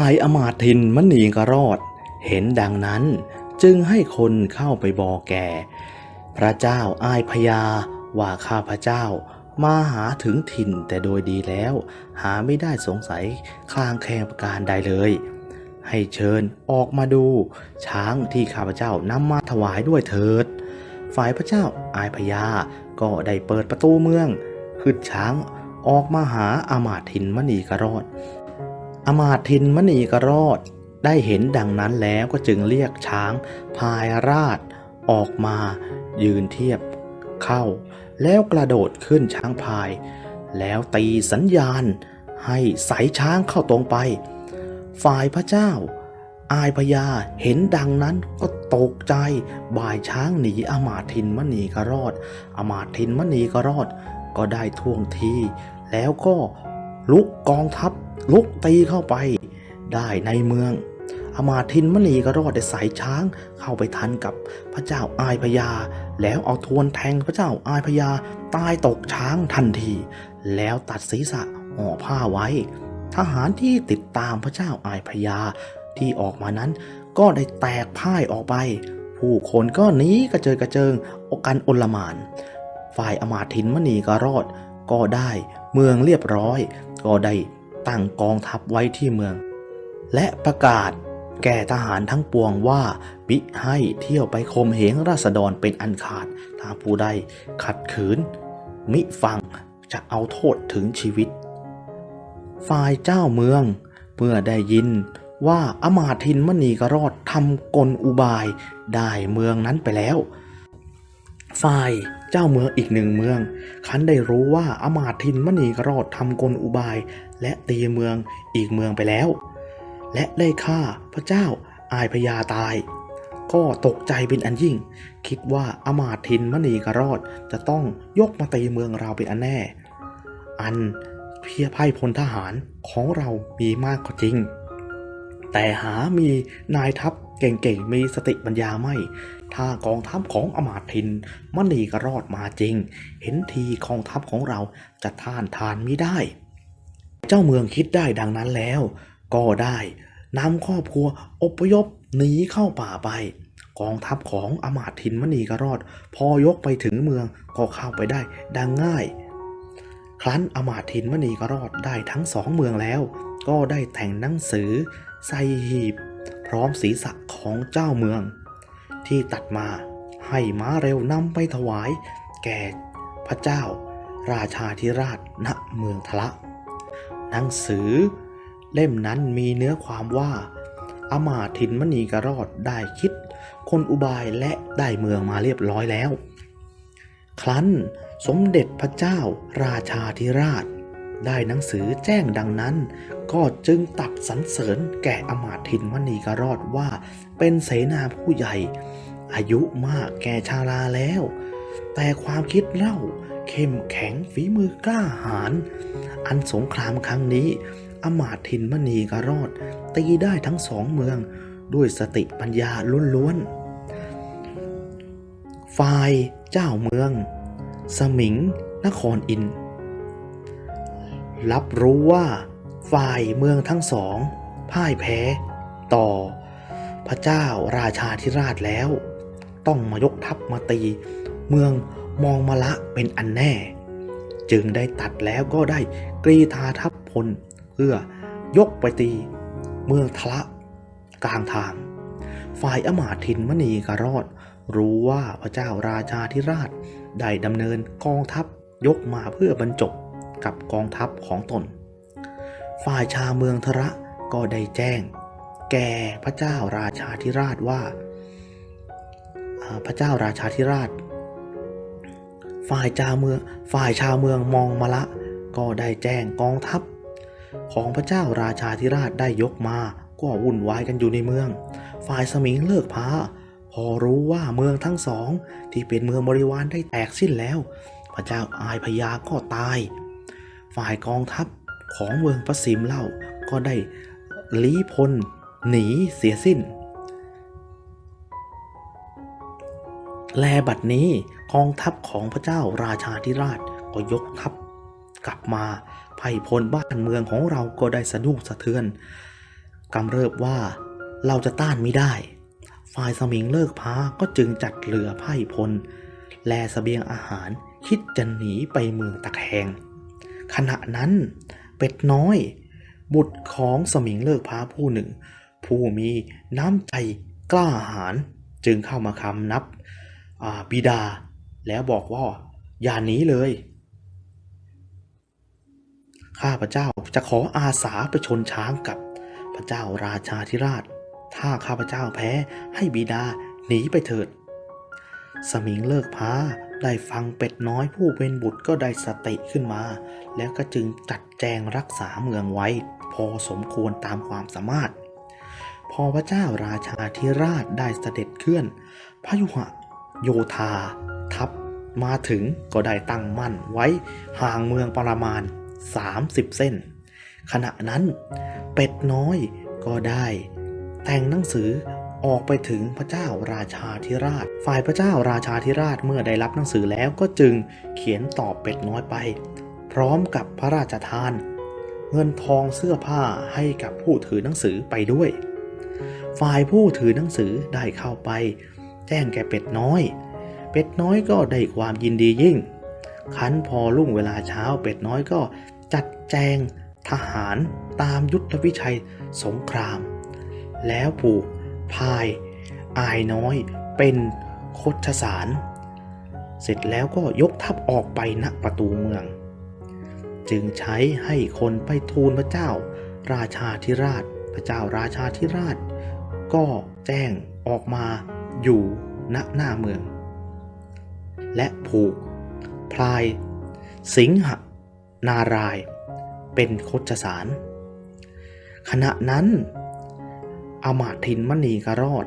ฝ่ายอมาทินมณีกรอด เห็นดังนั้นจึงให้คนเข้าไปบอกแก่ พระเจ้าอ้ายพญาว่าข้าพระเจ้ามาหาถึงถิ่นแต่โดยดีแล้ว หาไม่ได้สงสัยคลางแคลงประการใดเลย ให้เชิญออกมาดู ช้างที่ข้าพเจ้านำมาถวายด้วยเถิด ฝ่ายพระเจ้าอายพญาก็ได้เปิดประตูเมืองขึ้นช้างออกมาหาอามาทินมณีกรอด อมาทินมณีกรอด ได้เห็นดังนั้นแล้วก็จึงเรียกช้างพายราชออกมายืนเทียบเข้า แล้วกระโดดขึ้นช้างพาย แล้วตีสัญญาณ ให้ใสช้างเข้าตรงไป ฝ่ายพระเจ้า อายพญาเห็นดังนั้นก็ตกใจบ่ายช้างหนีอมาทินมณีกรอด อมาทินมณีกรอดก็ได้ท่วงทีแล้วก็ ลุกกองทัพลุกตีเข้าไป ได้ในเมืองอมาทินมณีก็รอดได้สายช้างเข้าไปทันกับพระเจ้าอายพญาแล้วเอาทวนแทงพระเจ้าอายพญาตายตกช้างทันที แล้วตัดศีรษะห่อผ้าไว้ ทหารที่ติดตามพระเจ้าอายพญาที่ออกมานั้นก็ได้แตกพ่ายออกไป ผู้คนก็หนีกระเจิดกระเจิงอกันอนลหมาน ฝ่ายอมาทินมณีก็รอดก็ได้เมืองเรียบร้อย ก็ได้ตั้งกองทัพไว้ที่เมือง และประกาศแก่ทหารทั้งปวงว่ามิให้เที่ยวไปคมเหงราษฎรเป็นอันขาดถ้าผู้ใดขัดขืน มิฟังจะเอาโทษถึงชีวิต ฝ่ายเจ้าเมืองเมื่อได้ยินว่าอมาตย์ทินมณีกรอดทำกลอุบายได้เมืองนั้นไปแล้ว ฝ่าย เจ้าเมืองอีกหนึ่งเมือง คันได้รู้ว่าอมาตย์ทินมณีกรอดทำกลอุบาย และตีเมืองอีกเมืองไปแล้ว และได้ฆ่าพระเจ้าอายพญาตาย ก็ตกใจเป็นอันยิ่ง คิดว่าอมาตย์ทินมณีกรอดจะต้องยกมาตีเมืองเราเป็นอันแน่ อันเพียไพ่พลทหารของเรามีมากก็จริง แต่หามีนายทัพเก่งๆมีสติปัญญาไม่ ถ้ากองทัพของอมาตินมณีกรอดมาจริง เห็นทีกองทัพของเราจะท่านทานไม่ได้ เจ้าเมืองคิดได้ดังนั้นแล้ว ก็ได้นำครอบครัวอพยพหนีเข้าป่าไป กองทัพของอมาตินมณีกรอด พอยกไปถึงเมืองก็เข้าไปได้ดังง่าย ครั้นอมาตินมณีกรอดได้ทั้งสองเมืองแล้ว ก็ได้แต่งหนังสือใส่หีบ พร้อมศีรษะของเจ้าเมือง ที่ตัดมาให้ม้าเร็วนำไปถวาย แก่พระเจ้า ราชาธิราชณเมืองทละหนังสือ เล่มนั้นมีเนื้อความว่าอามาตถินมณีกรอดได้คิด คนอุบายและได้เมืองมาเรียบร้อยแล้ว ครั้นสมเด็จพระเจ้าราชาธิราช ได้หนังสือแจ้งดังนั้น ก็จึงตัดสรรเสริญแก่อมาตินมณีกรอดว่าเป็นเสนาผู้ใหญ่ อายุมากแก่ชาลาแล้ว แต่ความคิดเล่าเข้มแข็งฝีมือกล้าหาญอันสงครามครั้งนี้ อมาตินมณีกรอดตีได้ทั้งสองเมืองด้วยสติปัญญาล้วนๆ ฝ่ายเจ้าเมือง สมิง นครอินทร์ รับรู้ว่าฝ่ายเมืองทั้งสองพ่ายแพ้ต่อพระเจ้าราชาธิราชแล้ว ต้องมายกทัพมาตี เมืองมองมาละเป็นอันแน่ จึงได้ตัดแล้วก็ได้กรีธาทัพพลเพื่อยกไปตีเมืองทละกลางทาง ฝ่ายอมาทินมณีกรอด รู้ว่าพระเจ้าราชาธิราชได้ดำเนินกองทัพยกมาเพื่อบรรจบ กับกองทัพของตน ฝ่ายชาวเมืองทระก็ได้แจ้ง แก่พระเจ้าราชาธิราชว่า พระเจ้าราชาธิราช ฝ่ายชาวเมืองฝ่ายชาวเมืองมองมาละ ก็ได้แจ้งกองทัพ ของพระเจ้าราชาธิราชได้ยกมาก็วุ่นวายกันอยู่ในเมือง ฝ่ายสมิงเลิกพาพอรู้ว่าเมืองทั้งสอง ที่เป็นเมืองบริวารได้แตกสิ้นแล้ว พระเจ้าอายพยาก็ตาย ฝ่ายกองทัพของเมืองประสิมเล่าก็ได้ลี้พลหนีเสียสิ้น แลบัดนี้กองทัพของพระเจ้าราชาธิราชก็ยกทัพกลับมาไพ่พลบ้านเมืองของเราก็ได้สะดุ้งสะเทือนกำเริบว่าเราจะต้านไม่ได้ ฝ่ายสมิงเลิกพาก็จึงจัดเรือไพ่พล แลเสบียงอาหารคิดจะหนีไปเมืองตะแคง ขณะนั้นเป็ดน้อย บุตรของสมิงเลิกพาผู้หนึ่ง ผู้มีน้ำใจกล้าหาญจึงเข้ามาคำนับบิดา แล้วบอกว่าอย่าหนีเลย ข้าพระเจ้าจะขออาสาไปชนช้างกับพระเจ้าราชาธิราช ถ้าข้าพระเจ้าแพ้ให้บิดาหนีไปเถิด สมิงเลิกพา ได้ฟังเป็ดน้อยผู้เป็นบุตรก็ได้สติขึ้นมา แล้วก็จึงจัดแจงรักษาเมืองไว้ พอสมควรตามความสามารถ พอพระเจ้าราชาธิราชได้เสด็จเคลื่อน พยุหะ โยธา ทัพมาถึงก็ได้ตั้งมั่นไว้ห่างเมืองประมาณ 30 เส้น ขณะนั้นเป็ดน้อยก็ได้ แต่งหนังสือ ออกไปถึงพระเจ้าราชาธิราช ฝ่ายพระเจ้าราชาธิราชเมื่อได้รับหนังสือแล้วก็จึงเขียนตอบเป็ดน้อยไป พร้อมกับพระราชทาน เงินทองเสื้อผ้าให้กับผู้ถือหนังสือไปด้วย ฝ่ายผู้ถือหนังสือได้เข้าไป แจ้งแก่เป็ดน้อย เป็ดน้อยก็ได้ความยินดียิ่ง คันพอรุ่งเวลาเช้าเป็ดน้อยก็จัดแจงทหารตามยุทธวิชัยสงคราม แล้วผูก พาย อายน้อย เป็นโคชสาร เสร็จแล้วก็ยกทัพออกไปณประตูเมือง จึงใช้ให้คนไปทูลพระเจ้า ราชาธิราช พระเจ้าราชาธิราช ก็แจ้งออกมาอยู่ณหน้าเมือง และผูก พลาย สิงหนาราย เป็นโคชสาร ขณะนั้น อมาทินมณีกรอด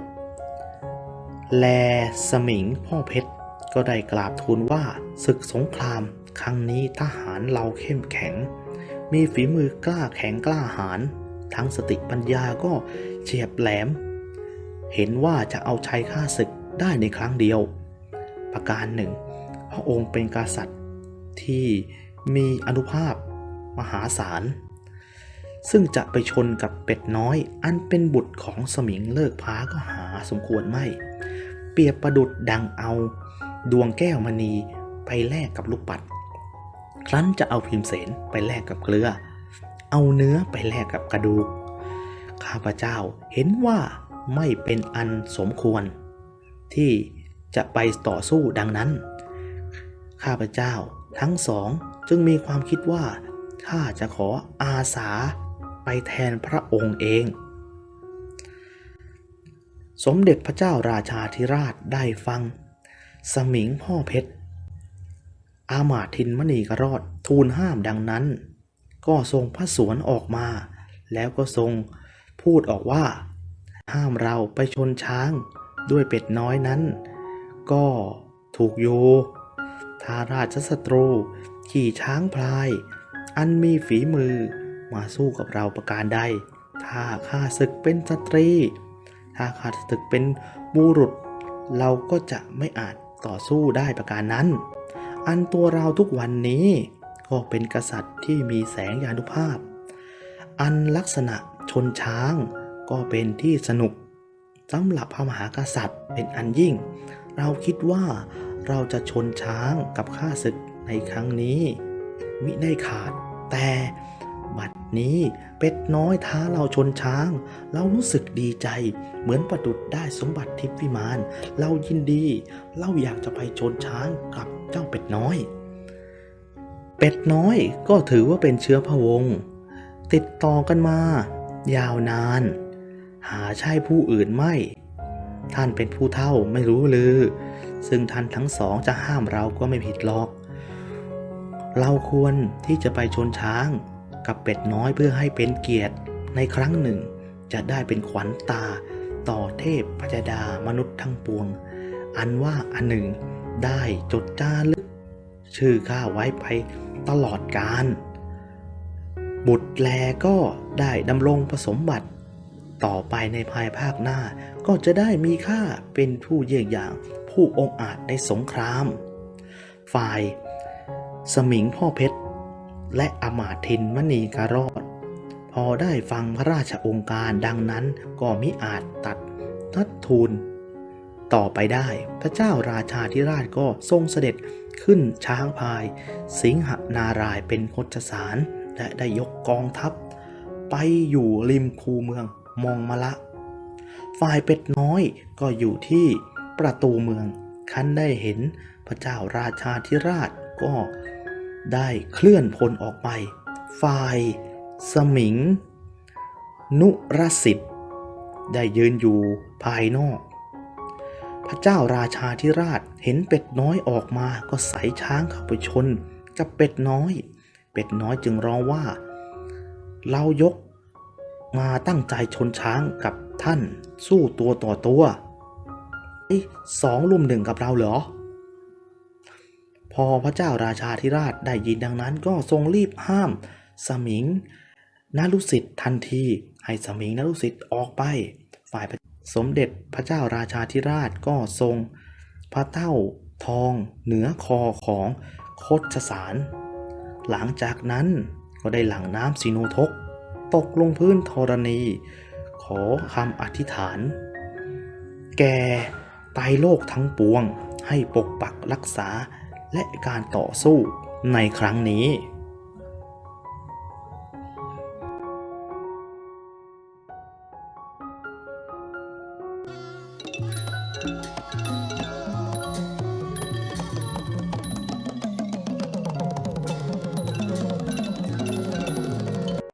แลสมิงพ่อเพชรก็ได้กราบทูลว่าศึกสงครามครั้งนี้ทหารเราเข้มแข็ง มีฝีมือกล้าแข็งกล้าหาญทั้งสติปัญญาก็เฉียบแหลม เห็นว่าจะเอาชัยฆ่าศึกได้ในครั้งเดียว ประการหนึ่ง พระองค์เป็นกษัตริย์ที่มีอนุภาพมหาศาล ซึ่งจะไปชนกับเป็ดน้อย อันเป็นบุตรของสมิงเลิกพาก็หาสมควรไม่ เปรียบประดุดดังเอา ดวงแก้วมณีไปแลกกับลูกปัด ครั้นจะเอาพิมเสนไปแลกกับเกลือ เอาเนื้อไปแลกกับกระดูก ข้าพเจ้าเห็นว่าไม่เป็นอันสมควร ที่จะไปต่อสู้ดังนั้น ข้าพเจ้าทั้งสองจึงมีความคิดว่าข้าจะขออาสา ไปแทนพระองค์เอง สมเด็จพระเจ้าราชาธิราชได้ฟัง สมิงพ่อเพชร อามาทินมณีกรอดทูลห้ามดังนั้น ก็ทรงพระสวนออกมา แล้วก็ทรงพูดออกว่า ห้ามเราไปชนช้างด้วยเป็ดน้อยนั้น ก็ถูกโยถ้าราชสตรู ขี่ช้างพลาย อันมีฝีมือ มาสู้กับเราประการใด ถ้าข้าศึกเป็นสตรี ถ้าข้าศึกเป็นบุรุษ เราก็จะไม่อาจต่อสู้ได้ประการนั้น อันตัวเราทุกวันนี้ก็เป็นกษัตริย์ที่มีแสงยานุภาพ อันลักษณะชนช้างก็เป็นที่สนุกสำหรับพระมหากษัตริย์เป็นอันยิ่ง เราคิดว่าเราจะชนช้างกับข้าศึกในครั้งนี้ มิได้ขาด แต่บัด นี้เป็ดน้อยท้าเราชนช้าง เรารู้สึกดีใจ เหมือนประดุดได้สมบัติทิพย์วิมาน เรายินดี เราอยากจะไปชนช้างกับเจ้าเป็ดน้อย เป็ดน้อยก็ถือว่าเป็นเชื้อพระวงศ์ติดต่อกันมา ยาวนาน หาใช่ผู้อื่นไม่ ท่านเป็นผู้เท่าไม่รู้ลือ ซึ่งท่านทั้งสองจะห้ามเราก็ไม่ผิดหรอก เราควรที่จะไปชนช้าง กับเป็ดน้อยเพื่อให้เป็นเกียรติในครั้งหนึ่ง จะได้เป็นขวัญตา ต่อเทพพยดามนุษย์ทั้งปวง อันว่าอันหนึ่งได้จดจารึก ชื่อข้าไว้ไปตลอดกาลบุตรแลก็ได้ดำรงผสมบัติ ต่อไปในภายภาคหน้าก็จะได้มีค่าเป็นผู้เยี่ยงอย่างผู้องอาจในสงคราม ฝ่าย สมิงพ่อเพชร และอมาทินมณีการอด พอได้ฟังพระราชองค์การดังนั้นก็มิอาจตัดทัดทูล ต่อไปได้พระเจ้าราชาธิราชก็ทรงเสด็จขึ้นช้างพาย สิงหนารายเป็นคชสารและได้ยกกองทัพ ไปอยู่ริมคูเมืองมองมะละ ฝ่ายเป็ดน้อยก็อยู่ที่ประตูเมืองคันได้เห็นพระเจ้าราชาธิราชก็ ได้เคลื่อนพลออกไป ฝ่าย สมิง นุรสิทธิ์ได้ยืนอยู่ภายนอก พระเจ้าราชาธิราชเห็นเป็ดน้อยออกมาก็ใส่ช้างเข้าไปชนกับเป็ดน้อย เป็ดน้อยจึงร้องว่า เรายกมาตั้งใจชนช้างกับท่านสู้ตัวต่อตัวสองลุมหนึ่งกับเราเหรอ พอพระเจ้าราชาธิราชได้ยินดังนั้นก็ทรงรีบห้าม สมิงนารุสิทธิ์ทันที ให้สมิงนารุสิทธิ์ออกไป ฝ่ายสมเด็จพระเจ้าราชาธิราชก็ทรง พระเต้าทองเหนือคอของโคชสาร หลังจากนั้นก็ได้หลั่งน้ำสีโนทก ตกลงพื้นธรณี ขอคำอธิษฐาน แก่ไตรโลกทั้งปวงให้ปกปักรักษา และการต่อสู้ในครั้งนี้